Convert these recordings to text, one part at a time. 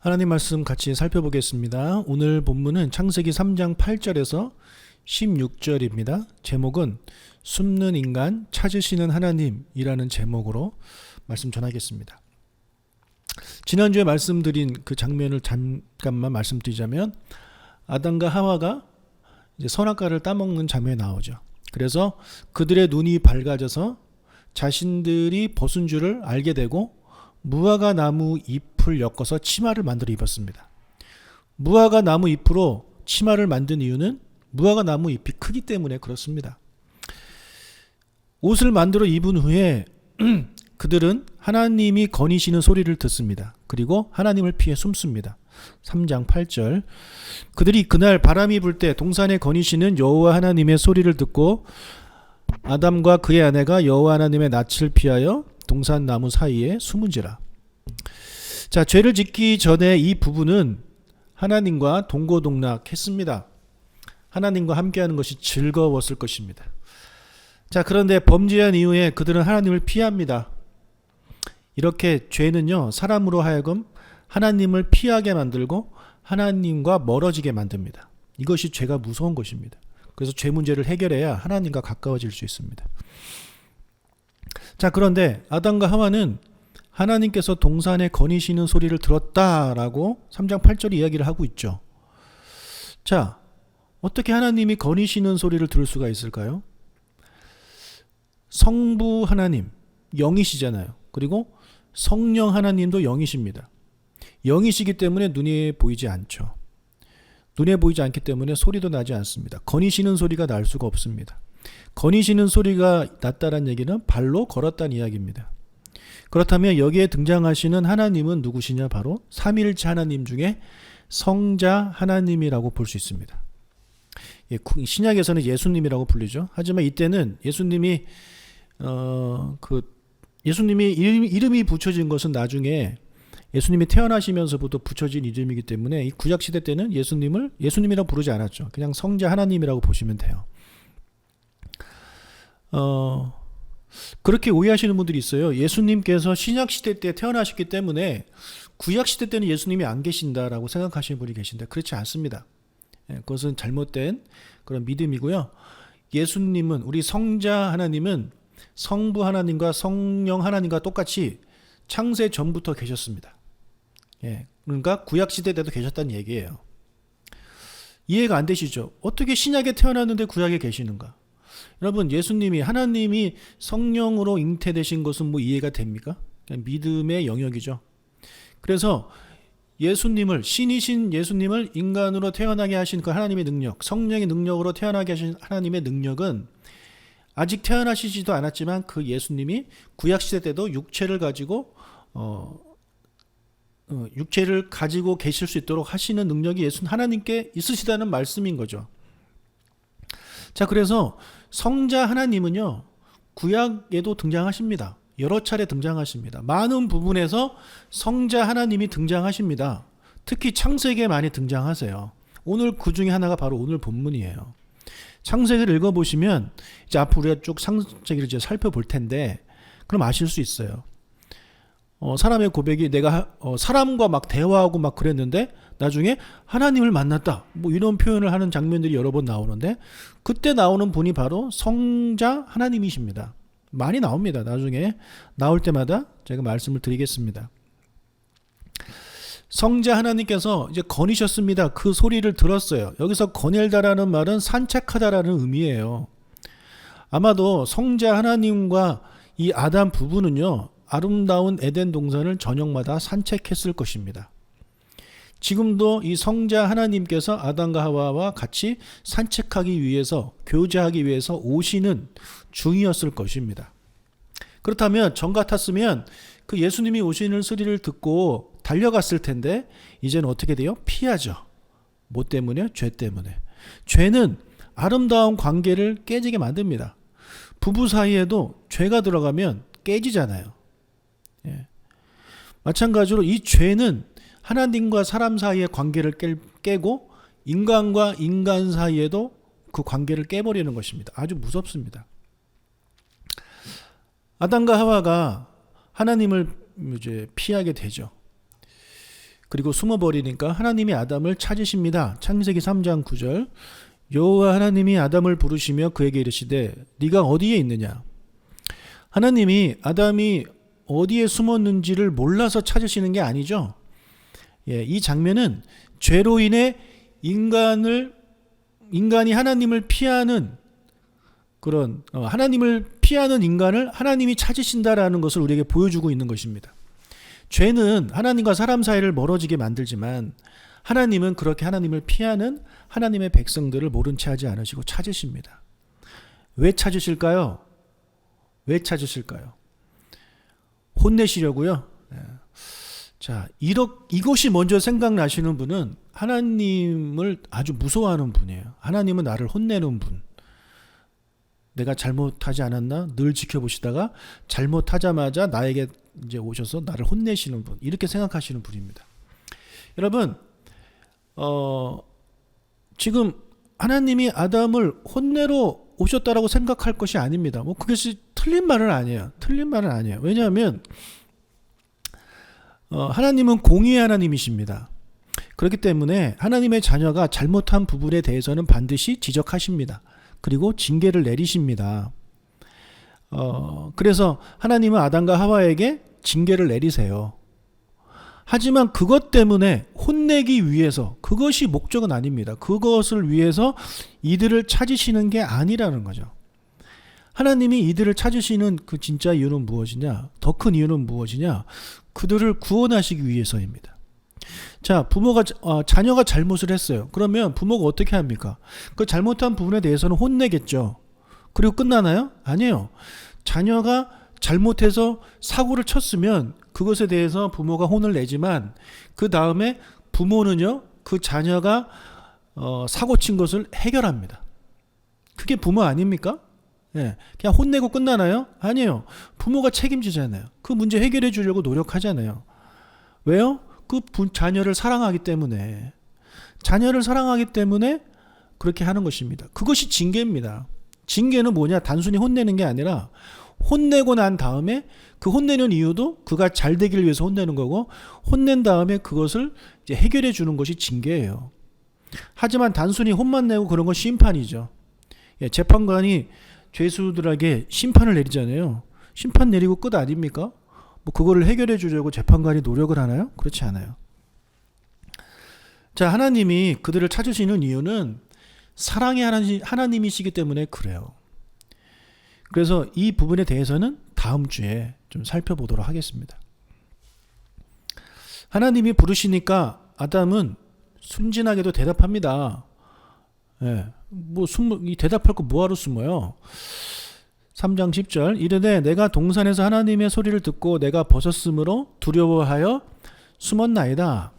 하나님 말씀 같이 살펴보겠습니다. 오늘 본문은 창세기 3장 8절에서 16절입니다. 제목은 숨는 인간 찾으시는 하나님이라는 제목으로 말씀 전하겠습니다. 지난주에 말씀드린 그 장면을 잠깐만 말씀드리자면 아담과 하와가 선악과를 따먹는 장면이 나오죠. 그래서 그들의 눈이 밝아져서 자신들이 벗은 줄을 알게 되고 무화과 나무 잎을 엮어서 치마를 만들어 입었습니다. 무화과 나무 잎으로 치마를 만든 이유는 무화과 나무 잎이 크기 때문에 그렇습니다. 옷을 만들어 입은 후에 그들은 하나님이 거니시는 소리를 듣습니다. 그리고 하나님을 피해 숨습니다. 3장 8절 그들이 그날 바람이 불 때 동산에 거니시는 여호와 하나님의 소리를 듣고 아담과 그의 아내가 여호와 하나님의 낯을 피하여 동산 나무 사이에 숨은지라. 자, 죄를 짓기 전에 이 부부는 하나님과 동고동락했습니다. 하나님과 함께하는 것이 즐거웠을 것입니다. 자, 그런데 범죄한 이후에 그들은 하나님을 피합니다. 이렇게 죄는요, 사람으로 하여금 하나님을 피하게 만들고 하나님과 멀어지게 만듭니다. 이것이 죄가 무서운 것입니다. 그래서 죄 문제를 해결해야 하나님과 가까워질 수 있습니다. 자, 그런데 아담과 하와는 하나님께서 동산에 거니시는 소리를 들었다라고 3장 8절 이야기를 하고 있죠. 자, 어떻게 하나님이 거니시는 소리를 들을 수가 있을까요? 성부 하나님, 영이시잖아요. 그리고 성령 하나님도 영이십니다. 영이시기 때문에 눈에 보이지 않죠. 눈에 보이지 않기 때문에 소리도 나지 않습니다. 거니시는 소리가 날 수가 없습니다. 거니시는 소리가 났다는 얘기는 발로 걸었다는 이야기입니다. 그렇다면 여기에 등장하시는 하나님은 누구시냐? 바로 삼일체 하나님 중에 성자 하나님이라고 볼 수 있습니다. 예, 신약에서는 예수님이라고 불리죠. 하지만 이때는 예수님이 어 그 예수님이 이름, 이름이 붙여진 것은 나중에 예수님이 태어나시면서부터 붙여진 이름이기 때문에 이 구약 시대 때는 예수님을 예수님이라고 부르지 않았죠. 그냥 성자 하나님이라고 보시면 돼요. 어 그렇게 오해하시는 분들이 있어요. 예수님께서 신약 시대 때 태어나셨기 때문에 구약 시대 때는 예수님이 안 계신다라고 생각하시는 분이 계신데 그렇지 않습니다. 예, 그것은 잘못된 그런 믿음이고요. 예수님은 우리 성자 하나님은 성부 하나님과 성령 하나님과 똑같이 창세 전부터 계셨습니다. 예, 그러니까 구약 시대 때도 계셨다는 얘기예요. 이해가 안 되시죠? 어떻게 신약에 태어났는데 구약에 계시는가? 여러분, 예수님이 하나님이 성령으로 잉태되신 것은 뭐 이해가 됩니까? 믿음의 영역이죠. 그래서 예수님을 신이신 예수님을 인간으로 태어나게 하신 그 하나님의 능력, 성령의 능력으로 태어나게 하신 하나님의 능력은 아직 태어나시지도 않았지만 그 예수님이 구약 시대 때도 육체를 가지고 어, 어, 육체를 가지고 계실 수 있도록 하시는 능력이 예수 하나님께 있으시다는 말씀인 거죠. 자, 그래서 성자 하나님은요, 구약에도 등장하십니다. 여러 차례 등장하십니다. 많은 부분에서 성자 하나님이 등장하십니다. 특히 창세기에 많이 등장하세요. 오늘 그 중에 하나가 바로 오늘 본문이에요. 창세기를 읽어보시면 이제 앞으로 우리가 쭉 창세기를 이제 살펴볼 텐데 그럼 아실 수 있어요. 어, 사람의 고백이 내가 어, 사람과 막 대화하고 막 그랬는데 나중에 하나님을 만났다. 뭐 이런 표현을 하는 장면들이 여러 번 나오는데 그때 나오는 분이 바로 성자 하나님이십니다. 많이 나옵니다. 나중에 나올 때마다 제가 말씀을 드리겠습니다. 성자 하나님께서 이제 거니셨습니다. 그 소리를 들었어요. 여기서 거닐다라는 말은 산책하다라는 의미예요. 아마도 성자 하나님과 이 아담 부부는요, 아름다운 에덴 동산을 저녁마다 산책했을 것입니다. 지금도 이 성자 하나님께서 아담과 하와와 같이 산책하기 위해서 교제하기 위해서 오시는 중이었을 것입니다. 그렇다면 전 같았으면 그 예수님이 오시는 소리를 듣고 달려갔을 텐데 이제는 어떻게 돼요? 피하죠. 뭐 때문에? 죄 때문에. 죄는 아름다운 관계를 깨지게 만듭니다. 부부 사이에도 죄가 들어가면 깨지잖아요. 예. 마찬가지로 이 죄는 하나님과 사람 사이의 관계를 깨, 고 인간과 인간 사이에도 그 관계를 깨버리는 것입니다. 아주 무섭습니다. 아담과 하와가 하나님을 이제 피하게 되죠. 그리고 숨어버리니까 하나님이 아담을 찾으십니다. 창세기 3장 9절. 여호와 하나님이 아담을 부르시며 그에게 이르시되 네가 어디에 있느냐? 하나님이 아담이 어디에 숨었는지를 몰라서 찾으시는 게 아니죠. 예, 이 장면은 죄로 인해 인간을 인간이 하나님을 피하는 그런 어, 하나님을 피하는 인간을 하나님이 찾으신다라는 것을 우리에게 보여주고 있는 것입니다. 죄는 하나님과 사람 사이를 멀어지게 만들지만 하나님은 그렇게 하나님을 피하는 하나님의 백성들을 모른 채 하지 않으시고 찾으십니다. 왜 찾으실까요? 왜 찾으실까요? 혼내시려고요. 네. 자, 이러, 이것이 먼저 생각나시는 분은 하나님을 아주 무서워하는 분이에요. 하나님은 나를 혼내는 분. 내가 잘못하지 않았나 늘 지켜보시다가 잘못하자마자 나에게 이제 오셔서 나를 혼내시는 분 이렇게 생각하시는 분입니다. 여러분 어 지금 하나님이 아담을 혼내러 오셨다라고 생각할 것이 아닙니다. 뭐 그것이 틀린 말은 아니에요. 틀린 말은 아니에요. 왜냐하면 어, 하나님은 공의의 하나님이십니다. 그렇기 때문에 하나님의 자녀가 잘못한 부분에 대해서는 반드시 지적하십니다. 그리고 징계를 내리십니다. 어, 그래서 하나님은 아담과 하와에게 징계를 내리세요. 하지만 그것 때문에 혼내기 위해서 그것이 목적은 아닙니다. 그것을 위해서 이들을 찾으시는 게 아니라는 거죠. 하나님이 이들을 찾으시는 그 진짜 이유는 무엇이냐? 더 큰 이유는 무엇이냐? 그들을 구원하시기 위해서입니다. 자, 부모가 어, 자녀가 잘못을 했어요. 그러면 부모가 어떻게 합니까? 그 잘못한 부분에 대해서는 혼내겠죠. 그리고 끝나나요? 아니에요. 자녀가 잘못해서 사고를 쳤으면 그것에 대해서 부모가 혼을 내지만 그 다음에 부모는요 그 자녀가 어, 사고 친 것을 해결합니다. 그게 부모 아닙니까? 예, 그냥 혼내고 끝나나요? 아니에요. 부모가 책임지잖아요. 그 문제 해결해 주려고 노력하잖아요. 왜요? 그 자녀를 사랑하기 때문에 자녀를 사랑하기 때문에 그렇게 하는 것입니다. 그것이 징계입니다. 징계는 뭐냐? 단순히 혼내는 게 아니라 혼내고 난 다음에 그 혼내는 이유도 그가 잘 되길 위해서 혼내는 거고 혼낸 다음에 그것을 해결해 주는 것이 징계예요. 하지만 단순히 혼만 내고 그런 건 심판이죠. 예, 재판관이 죄수들에게 심판을 내리잖아요. 심판 내리고 끝 아닙니까? 뭐 그거를 해결해 주려고 재판관이 노력을 하나요? 그렇지 않아요. 자, 하나님이 그들을 찾으시는 이유는 사랑의 하나님, 하나님이시기 때문에 그래요. 그래서 이 부분에 대해서는 다음 주에 좀 살펴보도록 하겠습니다. 하나님이 부르시니까 아담은 순진하게도 대답합니다. 예, 뭐 숨, 이 대답할 거 뭐하러 숨어요? 3장 10절 이르되 내가 동산에서 하나님의 소리를 듣고 내가 벗었으므로 두려워하여 숨었나이다.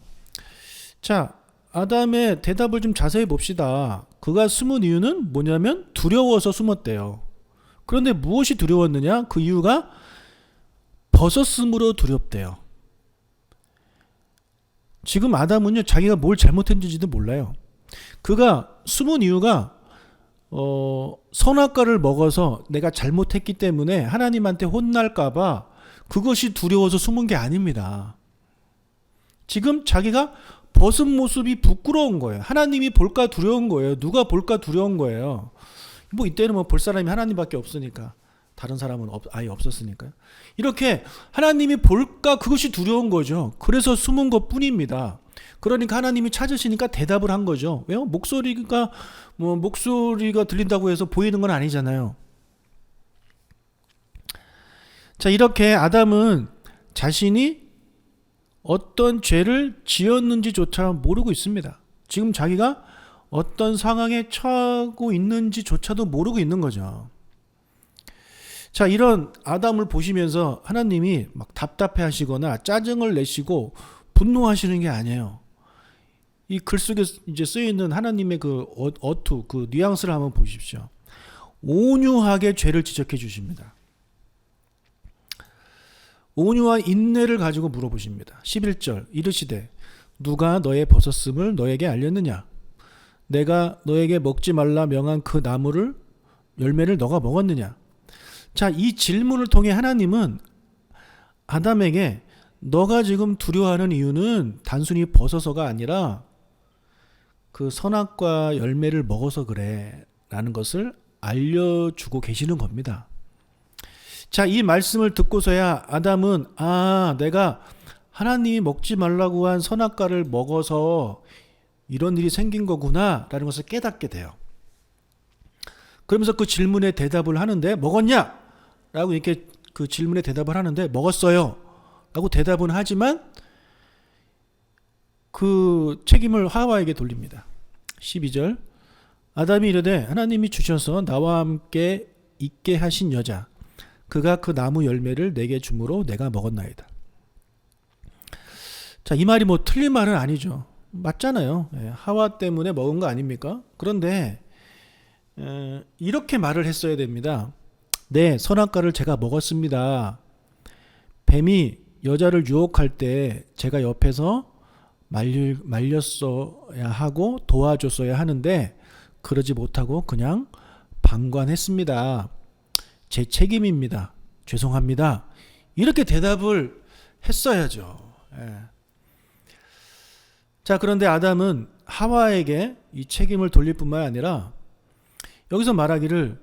자, 아담의 대답을 좀 자세히 봅시다. 그가 숨은 이유는 뭐냐면 두려워서 숨었대요. 그런데 무엇이 두려웠느냐? 그 이유가 벗었으므로 두렵대요. 지금 아담은요, 자기가 뭘 잘못했는지도 몰라요. 그가 숨은 이유가 어, 선악과를 먹어서 내가 잘못했기 때문에 하나님한테 혼날까봐 그것이 두려워서 숨은 게 아닙니다. 지금 자기가 벗은 모습이 부끄러운 거예요. 하나님이 볼까 두려운 거예요. 누가 볼까 두려운 거예요. 뭐 이때는 뭐 볼 사람이 하나님밖에 없으니까 다른 사람은 없, 아예 없었으니까요. 이렇게 하나님이 볼까 그것이 두려운 거죠. 그래서 숨은 것 뿐입니다. 그러니까 하나님이 찾으시니까 대답을 한 거죠. 왜요? 목소리가 뭐 목소리가 들린다고 해서 보이는 건 아니잖아요. 자, 이렇게 아담은 자신이 어떤 죄를 지었는지조차 모르고 있습니다. 지금 자기가 어떤 상황에 처하고 있는지조차도 모르고 있는 거죠. 자, 이런 아담을 보시면서 하나님이 막 답답해 하시거나 짜증을 내시고 분노하시는 게 아니에요. 이 글 속에 이제 쓰여 있는 하나님의 그 어, 어투, 그 뉘앙스를 한번 보십시오. 온유하게 죄를 지적해 주십니다. 온유와 인내를 가지고 물어보십니다. 11절 이르시되 누가 너의 벗었음을 너에게 알렸느냐? 내가 너에게 먹지 말라 명한 그 나무를 열매를 너가 먹었느냐? 자, 이 질문을 통해 하나님은 아담에게 너가 지금 두려워하는 이유는 단순히 벗어서가 아니라 그 선악과 열매를 먹어서 그래. 라는 것을 알려주고 계시는 겁니다. 자, 이 말씀을 듣고서야 아담은, 아, 내가 하나님이 먹지 말라고 한 선악과를 먹어서 이런 일이 생긴 거구나. 라는 것을 깨닫게 돼요. 그러면서 그 질문에 대답을 하는데, 먹었냐? 라고 이렇게 그 질문에 대답을 하는데, 먹었어요. 라고 대답은 하지만, 그 책임을 하와에게 돌립니다. 12절. 아담이 이르되 하나님이 주셔서 나와 함께 있게 하신 여자 그가 그 나무 열매를 내게 주므로 내가 먹었나이다. 자, 이 말이 뭐 틀린 말은 아니죠. 맞잖아요. 예, 하와 때문에 먹은 거 아닙니까? 그런데 에, 이렇게 말을 했어야 됩니다. 네, 선악과를 제가 먹었습니다. 뱀이 여자를 유혹할 때 제가 옆에서 말릴, 말렸어야 하고 도와줬어야 하는데 그러지 못하고 그냥 방관했습니다. 제 책임입니다. 죄송합니다. 이렇게 대답을 했어야죠. 예. 자, 그런데 아담은 하와에게 이 책임을 돌릴 뿐만 아니라 여기서 말하기를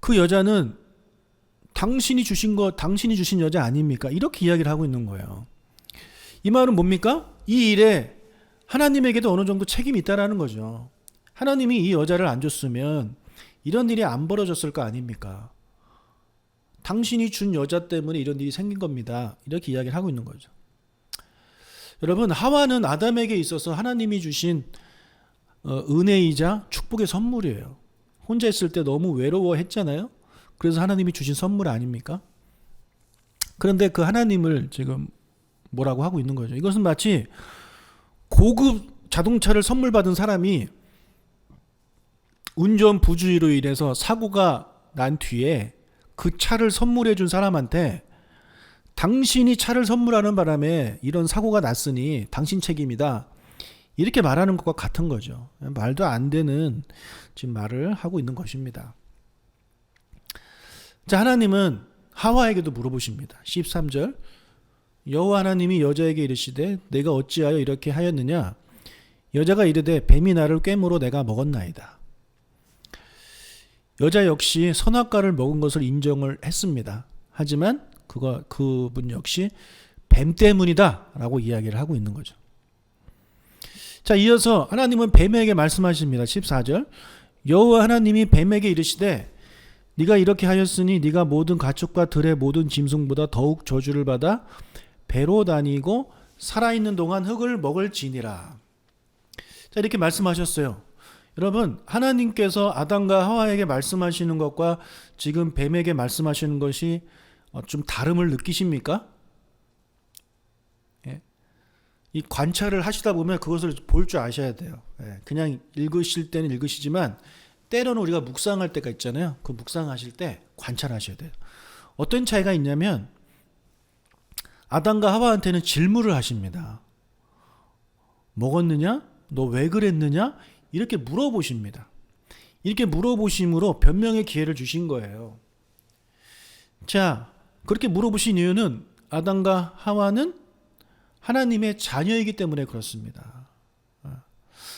그 여자는 당신이 주신 거, 당신이 주신 여자 아닙니까? 이렇게 이야기를 하고 있는 거예요. 이 말은 뭡니까? 이 일에 하나님에게도 어느 정도 책임이 있다라는 거죠. 하나님이 이 여자를 안 줬으면 이런 일이 안 벌어졌을 거 아닙니까? 당신이 준 여자 때문에 이런 일이 생긴 겁니다. 이렇게 이야기를 하고 있는 거죠. 여러분, 하와는 아담에게 있어서 하나님이 주신 어, 은혜이자 축복의 선물이에요. 혼자 있을 때 너무 외로워했잖아요. 그래서 하나님이 주신 선물 아닙니까? 그런데 그 하나님을 지금 뭐라고 하고 있는 거죠. 이것은 마치 고급 자동차를 선물 받은 사람이 운전 부주의로 인해서 사고가 난 뒤에 그 차를 선물해 준 사람한테 당신이 차를 선물하는 바람에 이런 사고가 났으니 당신 책임이다. 이렇게 말하는 것과 같은 거죠. 말도 안 되는 지금 말을 하고 있는 것입니다. 자, 하나님은 하와에게도 물어보십니다. 13절. 여호와 하나님이 여자에게 이르시되 내가 어찌하여 이렇게 하였느냐? 여자가 이르되 뱀이 나를 꿰물어 내가 먹었나이다. 여자 역시 선악과를 먹은 것을 인정을 했습니다. 하지만 그거 그분 역시 뱀 때문이다라고 이야기를 하고 있는 거죠. 자, 이어서 하나님은 뱀에게 말씀하십니다. 14절. 여호와 하나님이 뱀에게 이르시되 네가 이렇게 하였으니 네가 모든 가축과 들의 모든 짐승보다 더욱 저주를 받아 배로 다니고 살아 있는 동안 흙을 먹을지니라. 자, 이렇게 말씀하셨어요. 여러분, 하나님께서 아담과 하와에게 말씀하시는 것과 지금 뱀에게 말씀하시는 것이 어, 좀 다름을 느끼십니까? 예. 이 관찰을 하시다 보면 그것을 볼 줄 아셔야 돼요. 예. 그냥 읽으실 때는 읽으시지만 때로는 우리가 묵상할 때가 있잖아요. 그 묵상하실 때 관찰하셔야 돼요. 어떤 차이가 있냐면 아담과 하와한테는 질문을 하십니다. 먹었느냐? 너 왜 그랬느냐? 이렇게 물어보십니다. 이렇게 물어보심으로 변명의 기회를 주신 거예요. 자, 그렇게 물어보신 이유는 아담과 하와는 하나님의 자녀이기 때문에 그렇습니다.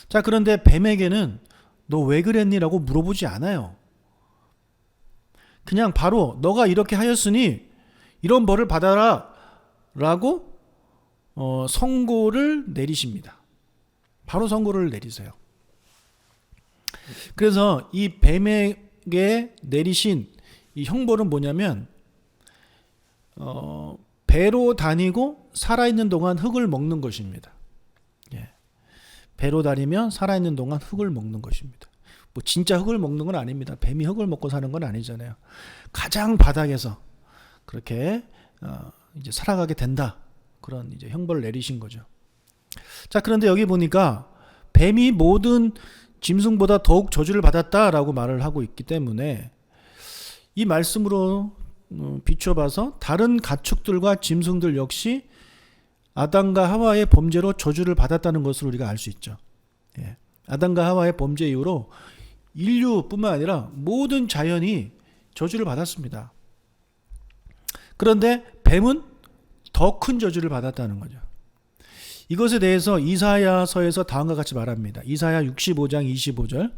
자, 그런데 뱀에게는 너 왜 그랬니 라고 물어보지 않아요. 그냥 바로 너가 이렇게 하였으니 이런 벌을 받아라 라고 어, 선고를 내리십니다. 바로 선고를 내리세요. 그래서 이 뱀에게 내리신 이 형벌은 뭐냐면 어, 배로 다니고 살아있는 동안 흙을 먹는 것입니다. 예. 배로 다니면 살아있는 동안 흙을 먹는 것입니다. 뭐 진짜 흙을 먹는 건 아닙니다. 뱀이 흙을 먹고 사는 건 아니잖아요. 가장 바닥에서 그렇게 어, 이제 살아가게 된다. 그런 이제 형벌을 내리신 거죠. 자, 그런데 여기 보니까 뱀이 모든 짐승보다 더욱 저주를 받았다라고 말을 하고 있기 때문에 이 말씀으로 어, 비춰봐서 다른 가축들과 짐승들 역시 아담과 하와의 범죄로 저주를 받았다는 것을 우리가 알 수 있죠. 예. 아담과 하와의 범죄 이후로 인류뿐만 아니라 모든 자연이 저주를 받았습니다. 그런데 뱀은 더 큰 저주를 받았다는 거죠. 이것에 대해서 이사야서에서 다음과 같이 말합니다. 이사야 65장 25절.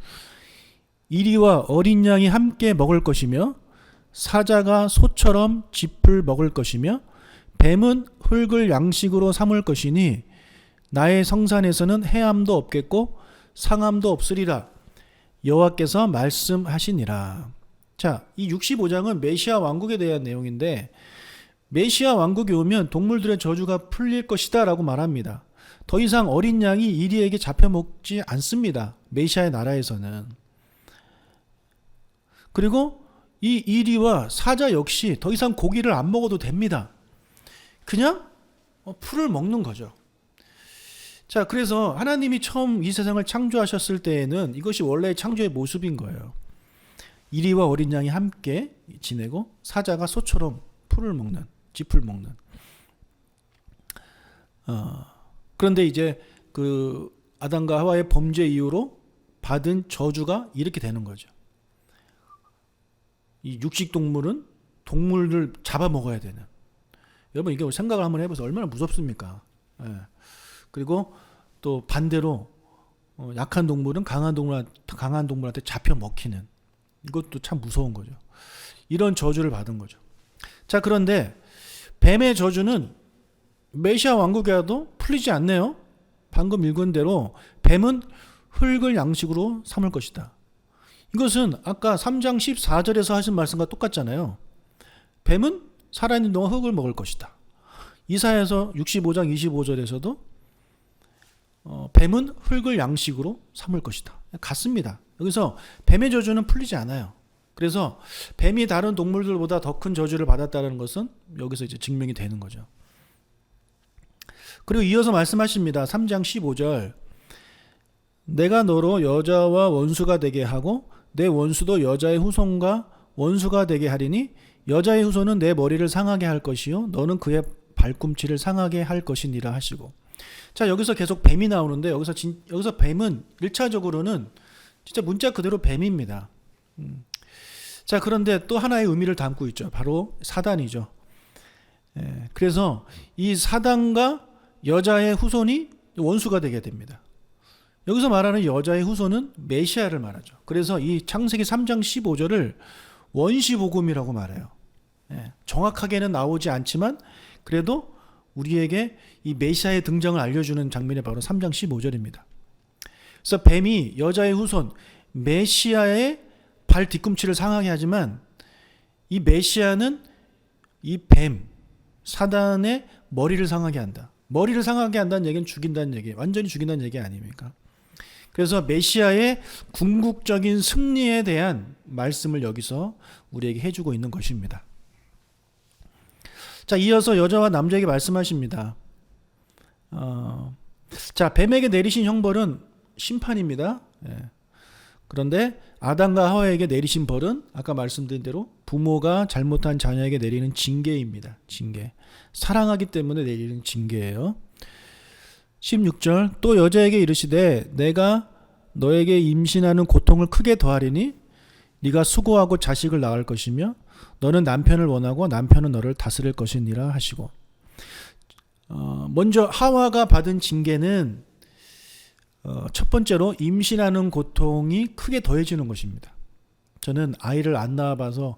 이리와 어린 양이 함께 먹을 것이며 사자가 소처럼 짚을 먹을 것이며 뱀은 흙을 양식으로 삼을 것이니 나의 성산에서는 해함도 없겠고 상함도 없으리라 여호와께서 말씀하시니라. 자, 이 65장은 메시아 왕국에 대한 내용인데 메시아 왕국이 오면 동물들의 저주가 풀릴 것이다라고 말합니다. 더 이상 어린 양이 이리에게 잡혀 먹지 않습니다. 메시아의 나라에서는. 그리고 이 이리와 사자 역시 더 이상 고기를 안 먹어도 됩니다. 그냥 어, 풀을 먹는 거죠. 자, 그래서 하나님이 처음 이 세상을 창조하셨을 때에는 이것이 원래 창조의 모습인 거예요. 이리와 어린 양이 함께 지내고 사자가 소처럼 풀을 먹는, 짚을 먹는. 어, 그런데 이제 그 아담과 하와의 범죄 이후로 받은 저주가 이렇게 되는 거죠. 이 육식 동물은 동물을 잡아 먹어야 되는. 여러분 이게 생각을 한번 해보세요. 얼마나 무섭습니까? 예. 그리고 또 반대로 어, 약한 동물은 강한 동물 강한 동물한테 잡혀 먹히는 이것도 참 무서운 거죠. 이런 저주를 받은 거죠. 자 그런데 뱀의 저주는 메시아 왕국에도 풀리지 않네요. 방금 읽은 대로 뱀은 흙을 양식으로 삼을 것이다. 이것은 아까 3장 14절에서 하신 말씀과 똑같잖아요. 뱀은 살아있는 동안 흙을 먹을 것이다. 이사에서 65장 25절에서도 어, 뱀은 흙을 양식으로 삼을 것이다. 같습니다. 여기서 뱀의 저주는 풀리지 않아요. 그래서 뱀이 다른 동물들보다 더 큰 저주를 받았다는 것은 여기서 이제 증명이 되는 거죠. 그리고 이어서 말씀하십니다. 3장 15절. 내가 너로 여자와 원수가 되게 하고 내 원수도 여자의 후손과 원수가 되게 하리니 여자의 후손은 내 머리를 상하게 할 것이요 너는 그의 발꿈치를 상하게 할 것이니라 하시고 자 여기서 계속 뱀이 나오는데 여기서 진, 여기서 뱀은 1차적으로는 진짜 문자 그대로 뱀입니다. 음. 자 그런데 또 하나의 의미를 담고 있죠. 바로 사단이죠. 예, 그래서 이 사단과 여자의 후손이 원수가 되게 됩니다. 여기서 말하는 여자의 후손은 메시아를 말하죠. 그래서 이 창세기 3장 15절을 원시복음이라고 말해요. 예, 정확하게는 나오지 않지만 그래도 우리에게 이 메시아의 등장을 알려주는 장면이 바로 3장 15절입니다. 그래서 뱀이 여자의 후손 메시아의 발 뒤꿈치를 상하게 하지만 이 메시아는 이 뱀 사단의 머리를 상하게 한다. 머리를 상하게 한다는 얘기는 죽인다는 얘기, 완전히 죽인다는 얘기 아닙니까? 그래서 메시아의 궁극적인 승리에 대한 말씀을 여기서 우리에게 해주고 있는 것입니다. 자, 이어서 여자와 남자에게 말씀하십니다. 어, 자, 뱀에게 내리신 형벌은 심판입니다. 예. 그런데 아담과 하와에게 내리신 벌은 아까 말씀드린 대로 부모가 잘못한 자녀에게 내리는 징계입니다. 징계. 사랑하기 때문에 내리는 징계예요. 16절 또 여자에게 이르시되 내가 너에게 임신하는 고통을 크게 더하리니 네가 수고하고 자식을 낳을 것이며 너는 남편을 원하고 남편은 너를 다스릴 것이니라 하시고 어, 먼저 하와가 받은 징계는 어, 첫 번째로 임신하는 고통이 크게 더해지는 것입니다. 저는 아이를 안 낳아봐서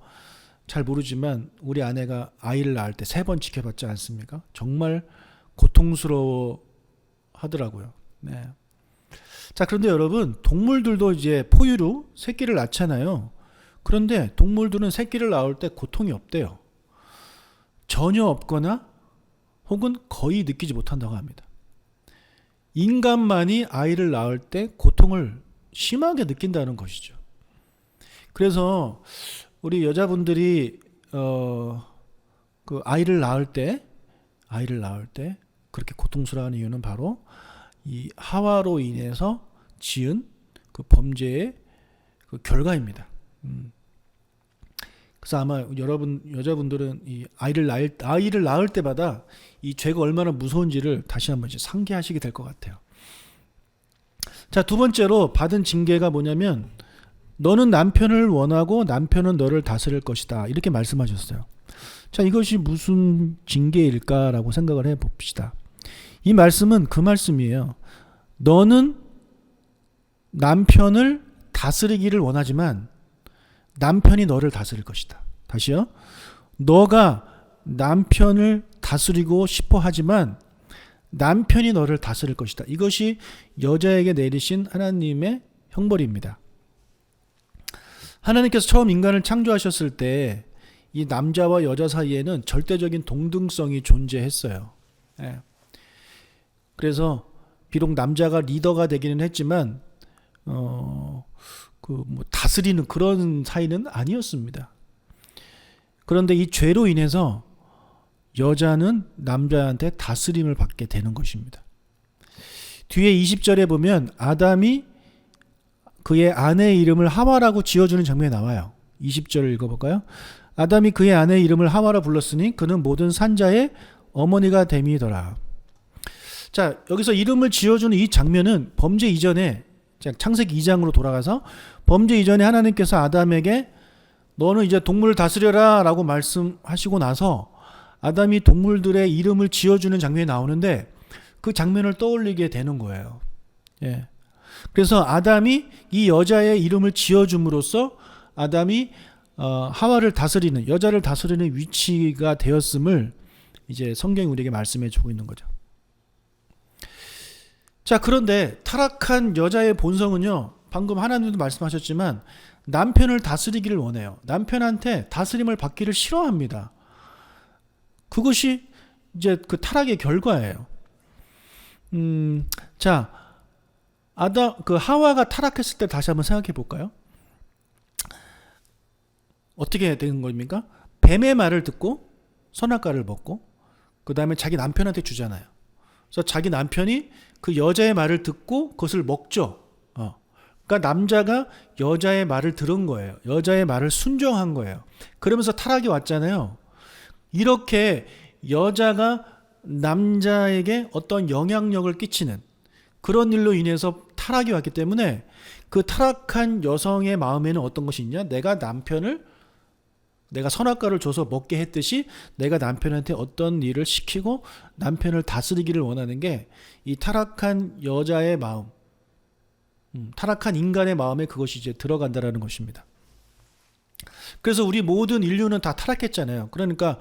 잘 모르지만 우리 아내가 아이를 낳을 때 세 번 지켜봤지 않습니까? 정말 고통스러워 하더라고요. 네. 자, 그런데 여러분, 동물들도 이제 포유류 새끼를 낳잖아요. 그런데 동물들은 새끼를 낳을 때 고통이 없대요. 전혀 없거나 혹은 거의 느끼지 못한다고 합니다. 인간만이 아이를 낳을 때 고통을 심하게 느낀다는 것이죠. 그래서 우리 여자분들이 어 그 아이를 낳을 때 아이를 낳을 때 그렇게 고통스러워하는 이유는 바로 이 하와로 인해서 지은 그 범죄의 그 결과입니다. 음. 그래서 아마 여러분 여자분들은 이 아이를 낳을 아이를 낳을 때마다 이 죄가 얼마나 무서운지를 다시 한번 이제 상기하시게 될 것 같아요. 자, 두 번째로 받은 징계가 뭐냐면 너는 남편을 원하고 남편은 너를 다스릴 것이다. 이렇게 말씀하셨어요. 자, 이것이 무슨 징계일까라고 생각을 해 봅시다. 이 말씀은 그 말씀이에요. 너는 남편을 다스리기를 원하지만 남편이 너를 다스릴 것이다. 다시요. 너가 남편을 다스리고 싶어 하지만 남편이 너를 다스릴 것이다. 이것이 여자에게 내리신 하나님의 형벌입니다. 하나님께서 처음 인간을 창조하셨을 때 이 남자와 여자 사이에는 절대적인 동등성이 존재했어요. 예. 그래서 비록 남자가 리더가 되기는 했지만 어, 그 뭐 다스리는 그런 사이는 아니었습니다. 그런데 이 죄로 인해서 여자는 남자한테 다스림을 받게 되는 것입니다. 뒤에 20절에 보면 아담이 그의 아내의 이름을 하와라고 지어주는 장면이 나와요. 20절을 읽어볼까요? 아담이 그의 아내의 이름을 하와라 불렀으니 그는 모든 산자의 어머니가 됨이더라. 자, 여기서 이름을 지어주는 이 장면은 범죄 이전에 창세기 2장으로 돌아가서 범죄 이전에 하나님께서 아담에게 너는 이제 동물을 다스려라 라고 말씀하시고 나서 아담이 동물들의 이름을 지어주는 장면이 나오는데 그 장면을 떠올리게 되는 거예요. 예. 그래서 아담이 이 여자의 이름을 지어줌으로써 아담이 어, 하와를 다스리는 여자를 다스리는 위치가 되었음을 이제 성경이 우리에게 말씀해 주고 있는 거죠. 자, 그런데 타락한 여자의 본성은요, 방금 하나님도 말씀하셨지만, 남편을 다스리기를 원해요. 남편한테 다스림을 받기를 싫어합니다. 그것이 이제 그 타락의 결과예요. 음, 자, 아다, 그 하와가 타락했을 때 다시 한번 생각해 볼까요? 어떻게 된 겁니까? 뱀의 말을 듣고 선악과를 먹고, 그 다음에 자기 남편한테 주잖아요. 그래서 자기 남편이 그 여자의 말을 듣고 그것을 먹죠. 어. 그러니까 남자가 여자의 말을 들은 거예요. 여자의 말을 순종한 거예요. 그러면서 타락이 왔잖아요. 이렇게 여자가 남자에게 어떤 영향력을 끼치는 그런 일로 인해서 타락이 왔기 때문에 그 타락한 여성의 마음에는 어떤 것이 있냐? 내가 남편을 내가 선악과를 줘서 먹게 했듯이 내가 남편한테 어떤 일을 시키고 남편을 다스리기를 원하는 게 이 타락한 여자의 마음, 음, 타락한 인간의 마음에 그것이 이제 들어간다라는 것입니다. 그래서 우리 모든 인류는 다 타락했잖아요. 그러니까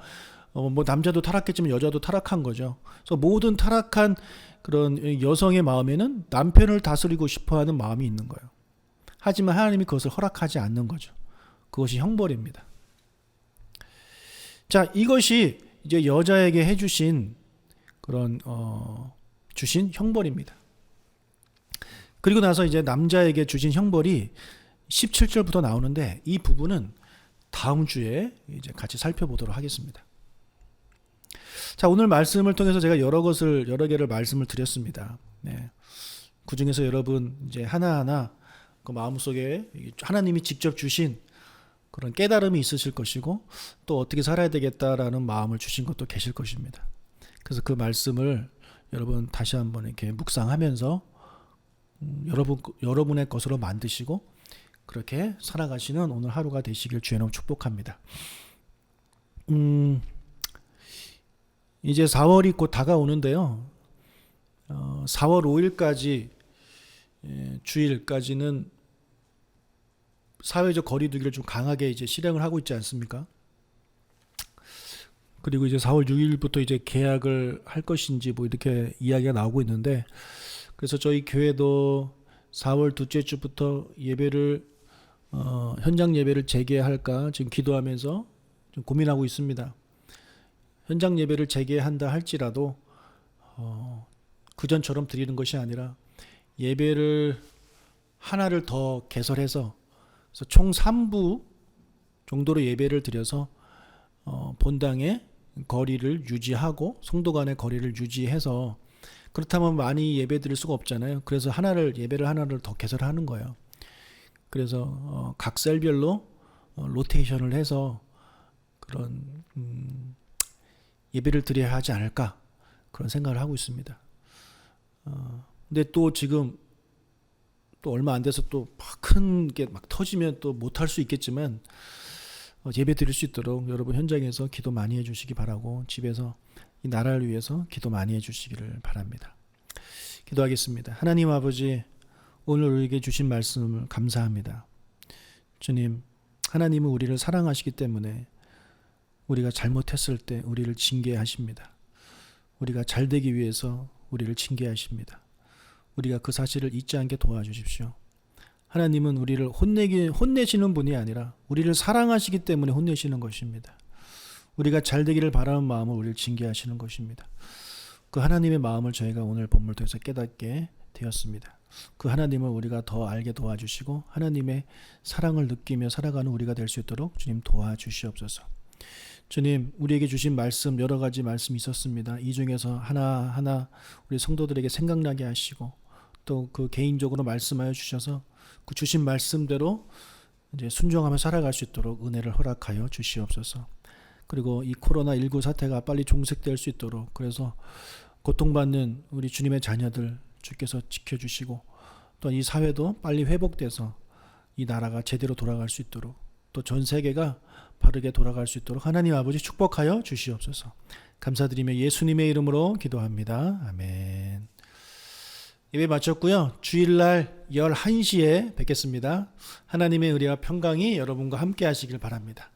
어, 뭐 남자도 타락했지만 여자도 타락한 거죠. 그래서 모든 타락한 그런 여성의 마음에는 남편을 다스리고 싶어하는 마음이 있는 거예요. 하지만 하나님이 그것을 허락하지 않는 거죠. 그것이 형벌입니다. 자, 이것이 이제 여자에게 해주신 그런 어, 주신 형벌입니다. 그리고 나서 이제 남자에게 주신 형벌이 17절부터 나오는데 이 부분은 다음 주에 이제 같이 살펴보도록 하겠습니다. 자, 오늘 말씀을 통해서 제가 여러 것을 여러 개를 말씀을 드렸습니다. 네. 그 중에서 여러분 이제 하나하나 그 마음속에 하나님이 직접 주신 그런 깨달음이 있으실 것이고 또 어떻게 살아야 되겠다라는 마음을 주신 것도 계실 것입니다. 그래서 그 말씀을 여러분 다시 한번 이렇게 묵상하면서 음, 여러분 여러분의 것으로 만드시고 그렇게 살아가시는 오늘 하루가 되시길 주의 축복합니다. 음, 이제 4월이 곧 다가오는데요. 어, 4월 5일까지 예, 주일까지는 사회적 거리두기를 좀 강하게 이제 실행을 하고 있지 않습니까? 그리고 이제 4월 6일부터 이제 계약을 할 것인지 뭐 이렇게 이야기가 나오고 있는데 그래서 저희 교회도 4월 둘째 주부터 예배를 어, 현장 예배를 재개할까 지금 기도하면서 좀 고민하고 있습니다. 현장 예배를 재개한다 할지라도 어, 그전처럼 드리는 것이 아니라 예배를 하나를 더 개설해서 그래서 총 3부 정도로 예배를 드려서 어, 본당의 거리를 유지하고 성도 간의 거리를 유지해서 그렇다면 많이 예배 드릴 수가 없잖아요. 그래서 하나를 예배를 하나를 더 개설하는 거예요. 그래서 어, 각 셀별로 어, 로테이션을 해서 그런 음, 예배를 드려야 하지 않을까 그런 생각을 하고 있습니다. 어, 근데 또 지금 또 얼마 안 돼서 또 큰 게 막 터지면 또 못할 수 있겠지만 어, 예배 드릴 수 있도록 여러분 현장에서 기도 많이 해주시기 바라고 집에서 이 나라를 위해서 기도 많이 해주시기를 바랍니다. 기도하겠습니다. 하나님 아버지 오늘 우리에게 주신 말씀을 감사합니다. 주님 하나님은 우리를 사랑하시기 때문에 우리가 잘못했을 때 우리를 징계하십니다. 우리가 잘 되기 위해서 우리를 징계하십니다. 우리가 그 사실을 잊지 않게 도와주십시오. 하나님은 우리를 혼내기 혼내시는 분이 아니라 우리를 사랑하시기 때문에 혼내시는 것입니다. 우리가 잘 되기를 바라는 마음을 우리를 징계하시는 것입니다. 그 하나님의 마음을 저희가 오늘 본문을 통해서 깨닫게 되었습니다. 그 하나님을 우리가 더 알게 도와주시고 하나님의 사랑을 느끼며 살아가는 우리가 될 수 있도록 주님 도와주시옵소서. 주님, 우리에게 주신 말씀 여러 가지 말씀이 있었습니다. 이 중에서 하나 하나 우리 성도들에게 생각나게 하시고 또 그 개인적으로 말씀하여 주셔서 그 주신 말씀대로 이제 순종하며 살아갈 수 있도록 은혜를 허락하여 주시옵소서. 그리고 이 코로나 19 사태가 빨리 종색될 수 있도록 그래서 고통받는 우리 주님의 자녀들 주께서 지켜주시고 또 이 사회도 빨리 회복돼서 이 나라가 제대로 돌아갈 수 있도록 또 전 세계가 바르게 돌아갈 수 있도록 하나님 아버지 축복하여 주시옵소서. 감사드리며 예수님의 이름으로 기도합니다. 아멘. 예배 마쳤고요. 주일날 11시에 뵙겠습니다. 하나님의 의리와 평강이 여러분과 함께 하시길 바랍니다.